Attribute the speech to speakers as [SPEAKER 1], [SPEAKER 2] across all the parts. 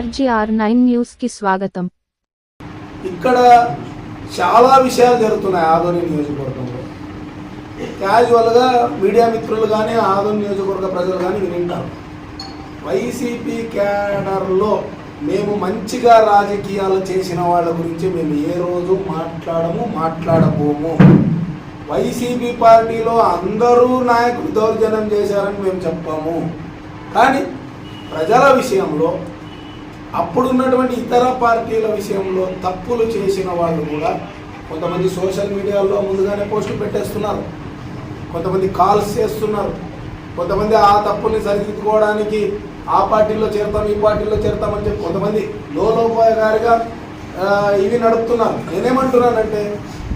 [SPEAKER 1] RGR nine న్యూస్కి స్వాగతం.
[SPEAKER 2] ఇక్కడ చాలా విషయాలు జరుగుతున్నాయి ఆదోని నియోజకవర్గంలో. క్యాజువల్గా మీడియా మిత్రులు కానీ ఆదోని నియోజకవర్గ ప్రజలు కానీ వినింటారు. వైసీపీ క్యాడర్లో మేము మంచిగా రాజకీయాలు చేసిన వాళ్ళ గురించి మేము ఏ రోజు మాట్లాడము మాట్లాడబోము. వైసీపీ పార్టీలో అందరూ నాయకులు దౌర్జన్యం చేశారని మేము చెప్పాము. కానీ ప్రజల విషయంలో అప్పుడున్నటువంటి ఇతర పార్టీల విషయంలో తప్పులు చేసిన వాళ్ళు కూడా కొంతమంది సోషల్ మీడియాలో ముందుగానే పోస్టులు పెట్టేస్తున్నారు. కొంతమంది కాల్స్ చేస్తున్నారు. కొంతమంది ఆ తప్పుల్ని సరిదిద్దుకోవడానికి ఆ పార్టీలో చేరతాం ఈ పార్టీలో చేరతామని చెప్పి కొంతమంది లోలోపాయగారిగా ఇవి నడుపుతున్నారు. నేనేమంటున్నానంటే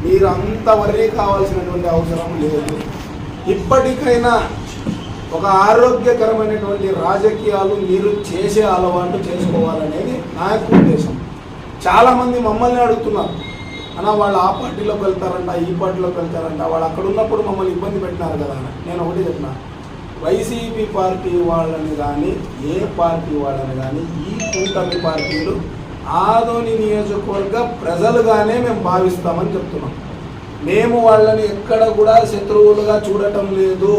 [SPEAKER 2] మీరు అంత వర్రీ కావాల్సినటువంటి అవసరం లేదు. ఇప్పటికైనా ఒక ఆరోగ్యకరమైనటువంటి రాజకీయాలు మీరు చేసే అలవాటు చేసుకోవాలనేది నా యొక్క ఉద్దేశం. చాలామంది మమ్మల్ని అడుగుతున్నారు. అన్న వాళ్ళు ఆ పార్టీలోకి వెళ్తారంట ఈ పార్టీలోకి వెళ్తారంట వాళ్ళు అక్కడ ఉన్నప్పుడు మమ్మల్ని ఇబ్బంది పెట్టినారు కదా అని నేను ఒకటి చెప్పిన. వైసీపీ పార్టీ వాళ్ళని కానీ ఏ పార్టీ వాళ్ళని కానీ ఈ కూటమి పార్టీలు ఆదోని నియోజకవర్గ ప్రజలుగానే మేము భావిస్తామని చెప్తున్నాం. మేము వాళ్ళని ఎక్కడ కూడా శత్రువులుగా చూడటం లేదు.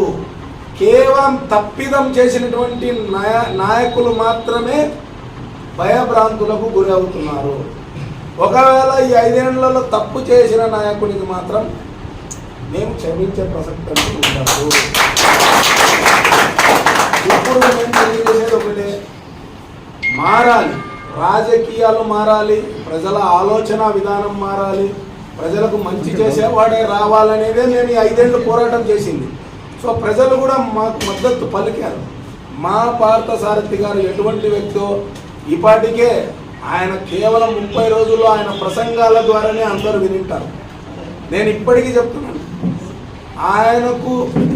[SPEAKER 2] కేవలం తప్పిదం చేసినటువంటి నాయ నాయకులు మాత్రమే భయభ్రాంతులకు గురి అవుతున్నారు. ఒకవేళ ఈ ఐదేళ్ళలో తప్పు చేసిన నాయకునికి మాత్రం మేము క్షమించే ప్రసక్తం ఉంటారు ఇప్పుడు మేము తెలియజేసేది ఒకటే. మారాలి. రాజకీయాలు మారాలి. ప్రజల ఆలోచన విధానం మారాలి. ప్రజలకు మంచి చేసేవాడే రావాలనేదే మేము ఈ ఐదేళ్ళు పోరాటం చేసింది. సో ప్రజలు కూడా మాకు మద్దతు పలికారు. మా పార్థ సారథి గారు ఎటువంటి వ్యక్తో ఇప్పటికే ఆయన కేవలం ముప్పై రోజుల్లో ఆయన ప్రసంగాల ద్వారానే అందరూ వినింటారు. నేను ఇప్పటికీ చెప్తున్నాను. ఆయనకు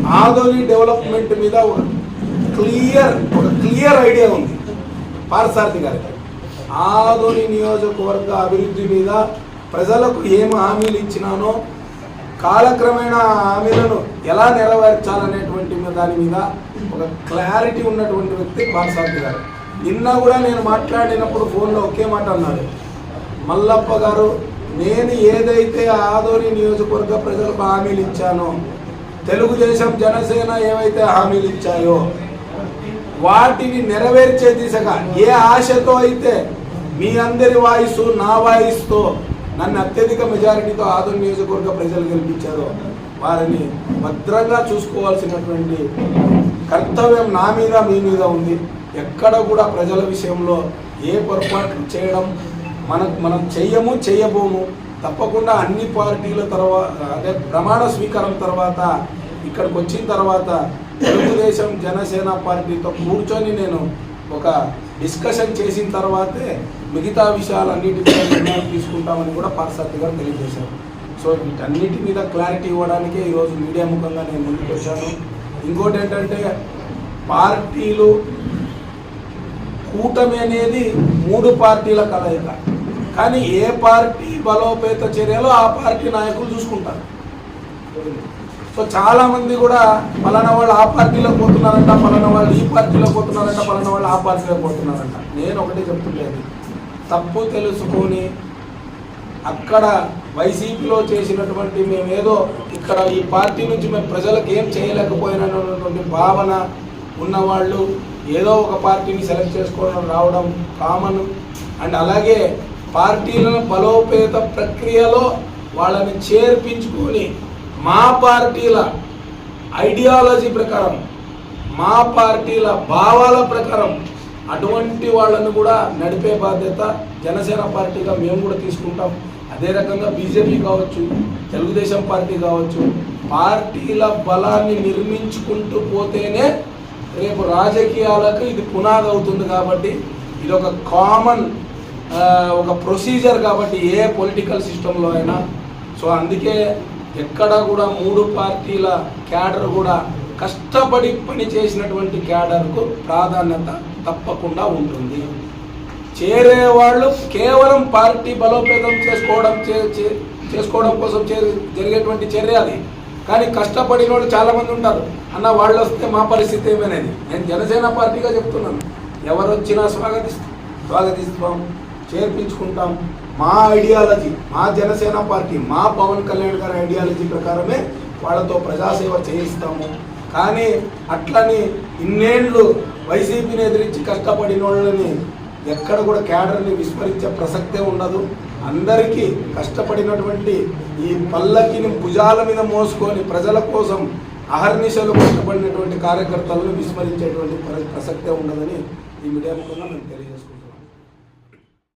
[SPEAKER 2] ఆదోని డెవలప్మెంట్ మీద ఒక క్లియర్ ఒక క్లియర్ ఐడియా ఉంది. పారసారథి గారికి ఆదోని నియోజకవర్గ అభివృద్ధి మీద ప్రజలకు ఏం హామీలు ఇచ్చినానో కాలక్రమేణా హామీలను ఎలా నెరవేర్చాలనేటువంటి దాని మీద ఒక క్లారిటీ ఉన్నటువంటి వ్యక్తి పారసారథి గారు. నిన్న కూడా నేను మాట్లాడినప్పుడు ఫోన్లో ఒకే మాట అన్నాడు. మల్లప్ప గారు నేను ఏదైతే ఆదోని నియోజకవర్గ ప్రజలకు హామీలు ఇచ్చానో తెలుగుదేశం జనసేన ఏవైతే హామీలు ఇచ్చాయో వాటిని నెరవేర్చే దిశగా ఏ ఆశతో అయితే మీ అందరి వాయిస్ నా వాయిస్తో నన్ను అత్యధిక మెజారిటీతో ఆదోని నియోజకవర్గ ప్రజలు గెలిపించారో వారిని భద్రంగా చూసుకోవాల్సినటువంటి కర్తవ్యం నా మీద మీ మీద ఉంది. ఎక్కడ కూడా ప్రజల విషయంలో ఏ పొరపాటు చేయడం మనం మనం చెయ్యము చెయ్యబోము తప్పకుండా అన్ని పార్టీల తర్వాత అదే ప్రమాణ స్వీకారం తర్వాత ఇక్కడికి వచ్చిన తర్వాత తెలుగుదేశం జనసేన పార్టీతో కూర్చొని నేను ఒక డిస్కషన్ చేసిన తర్వాతే మిగతా విషయాలన్నిటి మీద నిర్ణయం తీసుకుంటామని కూడా పార్సార్థి గారు తెలియజేశారు. సో వీటన్నిటి మీద క్లారిటీ ఇవ్వడానికే ఈరోజు మీడియా ముఖంగా నేను ముందుకు వచ్చాను. ఇంకోటి ఏంటంటే పార్టీలు కూటమి అనేది మూడు పార్టీల కలయిక. కానీ ఏ పార్టీ బలోపేత చర్యలో ఆ పార్టీ నాయకులు చూసుకుంటారు. సో చాలా మంది కూడా పలానా వాళ్ళు ఆ పార్టీలో పోతున్నారంట పలానా వాళ్ళు ఈ పార్టీలో పోతున్నారంట పలానా వాళ్ళు ఆ పార్టీలో పోతున్నారంట. నేను ఒకటే చెప్తుండేది. తప్పు తెలుసుకొని అక్కడ వైసీపీలో చేసినటువంటి మేమేదో ఇక్కడ ఈ పార్టీ నుంచి మేము ప్రజలకు ఏం చేయలేకపోయినటువంటి భావన ఉన్నవాళ్ళు ఏదో ఒక పార్టీని సెలెక్ట్ చేసుకోవడం రావడం కామన్ అండ్ అలాగే పార్టీలను బలోపేత ప్రక్రియలో వాళ్ళని చేర్పించుకొని మా పార్టీల ఐడియాలజీ ప్రకారం మా పార్టీల భావాల ప్రకారం అటువంటి వాళ్ళను కూడా నడిపే బాధ్యత జనసేన పార్టీగా మేము కూడా తీసుకుంటాం. అదే రకంగా బీజేపీ కావచ్చు తెలుగుదేశం పార్టీ కావచ్చు పార్టీల బలాన్ని నిర్మించుకుంటూ పోతేనే రేపు రాజకీయాలకు ఇది పునాది అవుతుంది కాబట్టి ఇది ఒక కామన్ ఒక ప్రొసీజర్ కాబట్టి ఏ పొలిటికల్ సిస్టంలో అయినా. సో అందుకే ఎక్కడ కూడా మూడు పార్టీల క్యాడర్ కూడా కష్టపడి పని చేసినటువంటి క్యాడర్కు ప్రాధాన్యత తప్పకుండా ఉంటుంది. చేరే వాళ్ళు కేవలం పార్టీ బలోపేతం చేసుకోవడం చే- చే- చేసుకోవడం కోసం చే- జరిగేటువంటి చర్య అది. కానీ కష్టపడిన వాళ్ళు చాలామంది ఉంటారు. అన్న వాళ్ళు వస్తే మా పరిస్థితి ఏమనేది? నేను జనసేన పార్టీగా చెప్తున్నాను. ఎవరు వచ్చినా స్వాగతిస్తాం స్వాగతిస్తాం. చేర్పించుకుంటాం. మా ఐడియాలజీ మా జనసేన పార్టీ మా పవన్ కళ్యాణ్ గారి ఐడియాలజీ ప్రకారమే వాళ్ళతో ప్రజాసేవ చేయిస్తాము. కానీ అట్లని ఇన్నేళ్ళు వైసీపీని ఎదిరించి కష్టపడిన వాళ్ళని ఎక్కడ కూడా క్యాడర్ని విస్మరించే ప్రసక్తే ఉండదు. అందరికీ కష్టపడినటువంటి ఈ పల్లకిని భుజాల మీద మోసుకొని ప్రజల కోసం అహర్నిశలు కష్టపడినటువంటి కార్యకర్తలను విస్మరించేటువంటి ప్ర- ప్రసక్తే ఉండదని ఈ మీడియా ముఖంగా మేము తెలియజేస్తాం